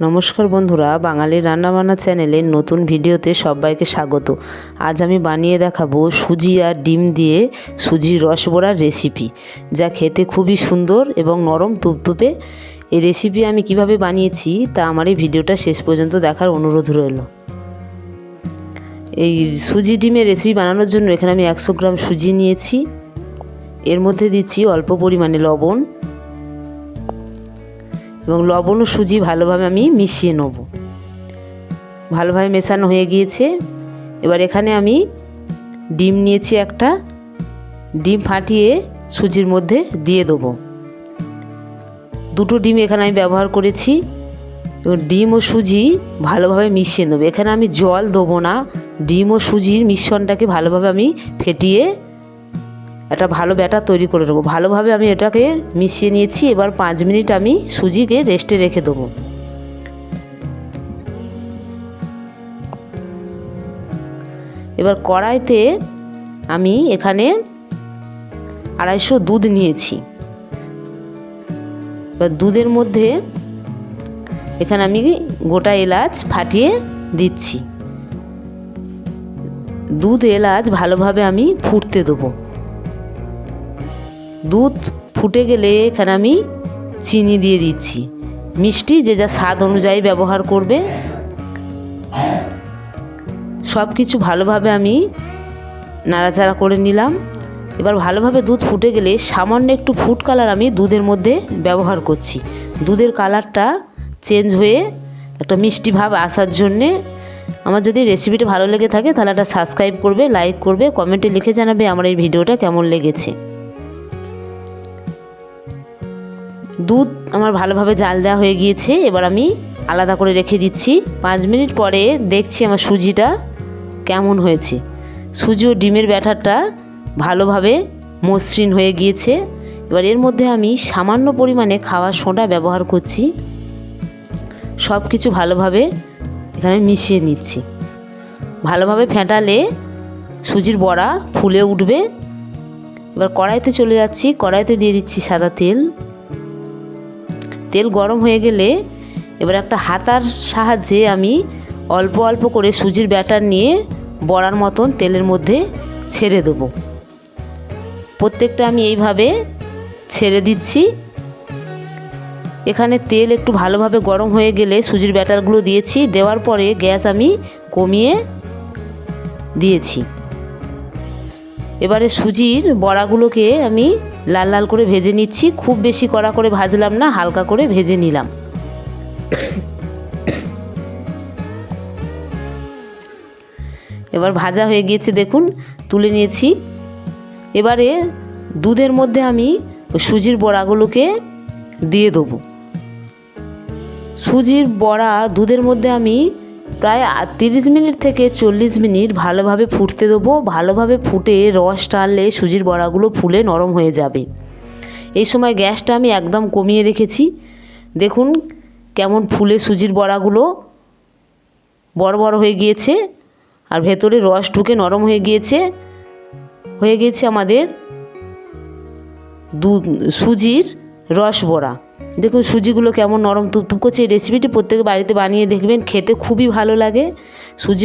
নমস্কার বন্ধুরা, বাঙালির রান্নাবান্না চ্যানেলের নতুন ভিডিওতে সবাইকে স্বাগত। আজ আমি বানিয়ে দেখাবো সুজি আর ডিম দিয়ে সুজির রসবড়ার রেসিপি যা খেতে খুবই সুন্দর এবং নরম তুপতুপে। এই রেসিপি আমি কীভাবে বানিয়েছি তা আমার এই ভিডিওটা শেষ পর্যন্ত দেখার অনুরোধ রইল। এই সুজি ডিমের রেসিপি বানানোর জন্য এখানে আমি একশো গ্রাম সুজি নিয়েছি। এর মধ্যে দিচ্ছি অল্প পরিমাণে লবণ এবং লবণ ও সুজি ভালোভাবে আমি মিশিয়ে নেব। ভালোভাবে মেশানো হয়ে গিয়েছে। এবার এখানে আমি ডিম নিয়েছি একটা। ডিম ফাটিয়ে সুজির মধ্যে দিয়ে দেবো। দুটো ডিম এখানে আমি ব্যবহার করেছি। এবং ডিম ও সুজি ভালোভাবে মিশিয়ে নেব। এখানে আমি জল দেবো না। ডিম ও সুজির মিশ্রণটাকে ভালোভাবে আমি ফেটিয়ে একটা ভালো ব্যাটার তৈরি করে নেব ভালোভাবে আমি এটাকে মিশিয়ে নিয়েছি, এবার পাঁচ মিনিট আমি সুজিকে রেস্টে রেখে দেবো। এবার কড়াইতে আমি এখানে আড়াইশো দুধ নিয়েছি। এবার দুধের মধ্যে এখানে আমি গোটা এলাচ ফাটিয়ে দিচ্ছি। দুধ এলাচ ভালোভাবে আমি ফুটতে দেবো। দুধ ফুটে গেলে এখানে আমি চিনি দিয়ে দিচ্ছি। মিষ্টি যে যা স্বাদ অনুযায়ী ব্যবহার করবে। সব কিছু ভালোভাবে আমি নাড়াচাড়া করে নিলাম। এবার ভালোভাবে দুধ ফুটে গেলে সামান্য একটু ফুড কালার আমি দুধের মধ্যে ব্যবহার করছি। দুধের কালারটা চেঞ্জ হয়ে একটা মিষ্টি ভাব আসার জন্যে আমার যদি রেসিপিটা ভালো লেগে থাকে তাহলে একটা সাবস্ক্রাইব করবে, লাইক করবে, কমেন্টে লিখে জানাবে আমার এই ভিডিওটা কেমন লেগেছে। দুধ আমার ভালোভাবে জাল দেওয়া হয়ে গিয়েছে, এবার আমি আলাদা করে রেখে দিচ্ছি। পাঁচ মিনিট পরে দেখছি আমার সুজিটা কেমন হয়েছে। সুজি ও ডিমের ব্যাটারটা ভালোভাবে মসৃণ হয়ে গিয়েছে। এবার এর মধ্যে আমি সামান্য পরিমাণে খাওয়ার সোডা ব্যবহার করছি। সব কিছু ভালোভাবে এখানে মিশিয়ে নিচ্ছি। ভালোভাবে ফেটালে সুজির বড়া ফুলে উঠবে। এবার কড়াইতে চলে যাচ্ছি। কড়াইতে দিয়ে দিচ্ছি সাদা তেল। তেল গরম হয়ে গেলে এবার একটা হাতার সাহায্যে আমি অল্প অল্প করে সুজির ব্যাটার নিয়ে বড়ার মতন তেলের মধ্যে ছেড়ে দেবো। প্রত্যেকটা আমি এইভাবে ছেড়ে দিচ্ছি। এখানে তেল একটু ভালোভাবে গরম হয়ে গেলে সুজির ব্যাটারগুলো দিয়েছি। দেওয়ার পরে গ্যাস আমি কমিয়ে দিয়েছি। এবারে সুজির বড়াগুলোকে আমি লাল লাল করে ভেজে নিচ্ছি। খুব বেশি কড়া করে ভাজলাম না, হালকা করে ভেজে নিলাম। এবার ভাজা হয়ে গিয়েছে, দেখুন, তুলে নিয়েছি। এবারে দুধের মধ্যে আমি সুজির বড়াগুলোকে দিয়ে দেবো। সুজির বড়া দুধের মধ্যে আমি প্রায় তিরিশ মিনিট থেকে চল্লিশ মিনিট ভালোভাবে ফুটতে দেবো। ভালোভাবে ফুটে রস টানলে সুজির বড়াগুলো ফুলে নরম হয়ে যাবে। এই সময় গ্যাসটা আমি একদম কমিয়ে রেখেছি। দেখুন কেমন ফুলে সুজির বড়াগুলো বড় বড় হয়ে গিয়েছে আর ভেতরে রস ঢুকে নরম হয়ে গিয়েছে। হয়ে গিয়েছে আমাদের দু সুজির রস বড়া। দেখুন সুজিগুলো কেমন নরম, তুপতুপ করছে এই রেসিপিটি প্রত্যেকে বাড়িতে বানিয়ে দেখবেন, খেতে খুবই ভালো লাগে। সুজির